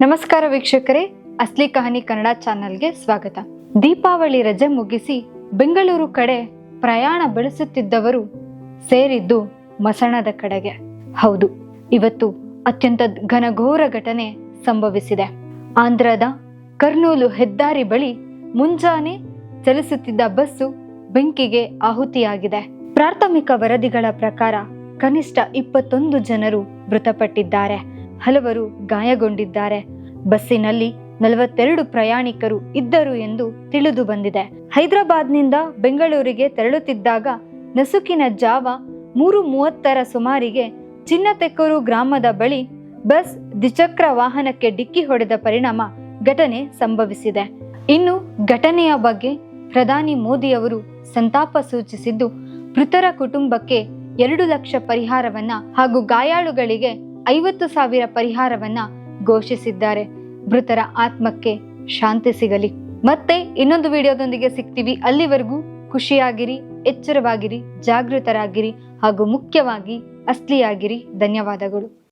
ನಮಸ್ಕಾರ ವೀಕ್ಷಕರೇ, ಅಸ್ಲಿ ಕಹನಿ ಕನ್ನಡ ಚಾನೆಲ್ಗೆ ಸ್ವಾಗತ. ದೀಪಾವಳಿ ರಜೆ ಮುಗಿಸಿ ಬೆಂಗಳೂರು ಕಡೆ ಪ್ರಯಾಣ ಬೆಳೆಸುತ್ತಿದ್ದವರು ಸೇರಿದ್ದು ಮಸಣದ ಕಡೆಗೆ. ಹೌದು, ಇವತ್ತು ಅತ್ಯಂತ ಘನಘೋರ ಘಟನೆ ಸಂಭವಿಸಿದೆ. ಆಂಧ್ರದ ಕರ್ನೂಲು ಹೆದ್ದಾರಿ ಬಳಿ ಮುಂಜಾನೆ ಚಲಿಸುತ್ತಿದ್ದ ಬಸ್ಸು ಬೆಂಕಿಗೆ ಆಹುತಿಯಾಗಿದೆ. ಪ್ರಾಥಮಿಕ ವರದಿಗಳ ಪ್ರಕಾರ ಕನಿಷ್ಠ ಇಪ್ಪತ್ತೊಂದು ಜನರು ಮೃತಪಟ್ಟಿದ್ದಾರೆ. ಹಲವರು ಗಾಯಗೊಂಡಿದ್ದಾರೆ. ಬಸ್ಸಿನಲ್ಲಿ ನಲವತ್ತೆರಡು ಪ್ರಯಾಣಿಕರು ಇದ್ದರು ಎಂದು ತಿಳಿದು ಬಂದಿದೆ. ಹೈದರಾಬಾದ್ನಿಂದ ಬೆಂಗಳೂರಿಗೆ ತೆರಳುತ್ತಿದ್ದಾಗ ನಸುಕಿನ ಜಾವ ಮೂರು ಮೂವತ್ತರ ಸುಮಾರಿಗೆ ಚಿನ್ನತೆಕ್ಕೂರು ಗ್ರಾಮದ ಬಳಿ ಬಸ್ ದ್ವಿಚಕ್ರ ವಾಹನಕ್ಕೆ ಡಿಕ್ಕಿ ಹೊಡೆದ ಪರಿಣಾಮ ಘಟನೆ ಸಂಭವಿಸಿದೆ. ಇನ್ನು ಘಟನೆಯ ಬಗ್ಗೆ ಪ್ರಧಾನಿ ಮೋದಿಯವರು ಸಂತಾಪ ಸೂಚಿಸಿದ್ದು, ಮೃತರ ಕುಟುಂಬಕ್ಕೆ ಎರಡು ಲಕ್ಷ ಪರಿಹಾರವನ್ನ ಹಾಗೂ ಗಾಯಾಳುಗಳಿಗೆ ಐವತ್ತು ಸಾವಿರ ಪರಿಹಾರವನ್ನ ಘೋಷಿಸಿದ್ದಾರೆ. ಮೃತರ ಆತ್ಮಕ್ಕೆ ಶಾಂತಿ ಸಿಗಲಿ. ಮತ್ತೆ ಇನ್ನೊಂದು ವಿಡಿಯೋದೊಂದಿಗೆ ಸಿಗ್ತೀವಿ. ಅಲ್ಲಿವರೆಗೂ ಖುಷಿಯಾಗಿರಿ, ಎಚ್ಚರವಾಗಿರಿ, ಜಾಗೃತರಾಗಿರಿ ಹಾಗೂ ಮುಖ್ಯವಾಗಿ ಅಸ್ಲಿಯಾಗಿರಿ. ಧನ್ಯವಾದಗಳು.